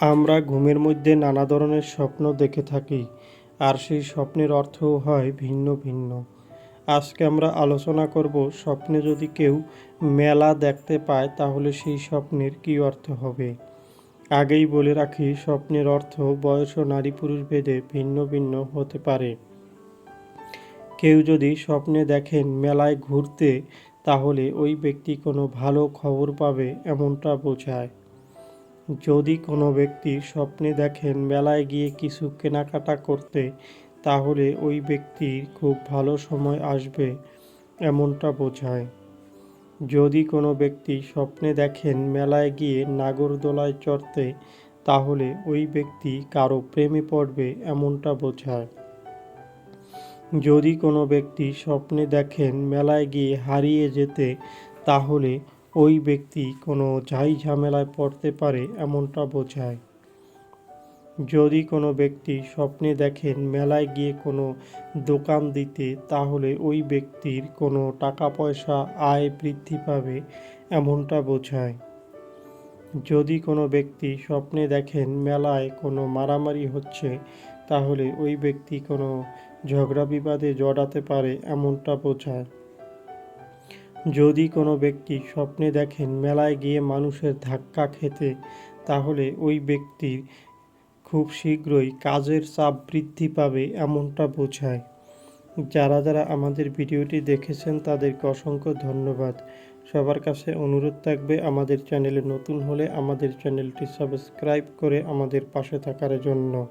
আমরা ঘুমের মধ্যে নানা ধরনের স্বপ্ন দেখে থাকি, আর সেই স্বপ্নের অর্থও হয় ভিন্ন ভিন্ন। আজকে আমরা আলোচনা করব স্বপ্নে যদি কেউ মেলা দেখতে পায়, তাহলে সেই স্বপ্নের কী অর্থ হবে? আগেই বলে রাখি, স্বপ্নের অর্থ বয়স ও নারী পুরুষ ভেদে ভিন্ন ভিন্ন হতে পারে। কেউ যদি স্বপ্নে দেখেন মেলায় ঘুরতে, তাহলে ওই ব্যক্তি কোনো ভালো খবর পাবে, এমনটা বোঝায়। যদি কোনো ব্যক্তি স্বপ্নে দেখেন মেলায় গিয়ে কিছু কেনাকাটা করতে, তাহলে ওই ব্যক্তির খুব ভালো সময় আসবে, এমনটা বোঝায়। যদি কোনো ব্যক্তি স্বপ্নে দেখেন মেলায় গিয়ে নাগরদোলায় চড়তে, তাহলে ওই ব্যক্তি কারও প্রেমে পড়বে, এমনটা বোঝায়। যদি কোনো ব্যক্তি স্বপ্নে দেখেন মেলায় গিয়ে হারিয়ে যেতে, তাহলে ওই ব্যক্তি কোনো ঝাই ঝামেলায় পড়তে পারে এমনটা বোঝায়। যদি কোনো ব্যক্তি স্বপ্নে দেখেন মেলায় গিয়ে কোনো দোকান দিতে, তাহলে ওই ব্যক্তির কোনো টাকা পয়সা আয় বৃদ্ধি পাবে এমনটা বোঝায়। যদি কোনো ব্যক্তি স্বপ্নে দেখেন মেলায় কোনো মারামারি হচ্ছে, তাহলে ওই ব্যক্তি কোনো ঝগড়া বিবাদে জড়াতে পারে এমনটা বোঝায়। যদি কোনো ব্যক্তি স্বপ্নে দেখেন মেলায় গিয়ে মানুষের ধাক্কা খেতে, তাহলে ওই ব্যক্তির খুব শীঘ্রই কাজের চাপ বৃদ্ধি পাবে এমনটা বোঝায়। যারা যারা আমাদের ভিডিওটি দেখেছেন, তাদেরকে অসংখ্য ধন্যবাদ। সবার কাছে অনুরোধ থাকবে, আমাদের চ্যানেলে নতুন হলে আমাদের চ্যানেলটি সাবস্ক্রাইব করে আমাদের পাশে থাকার জন্য।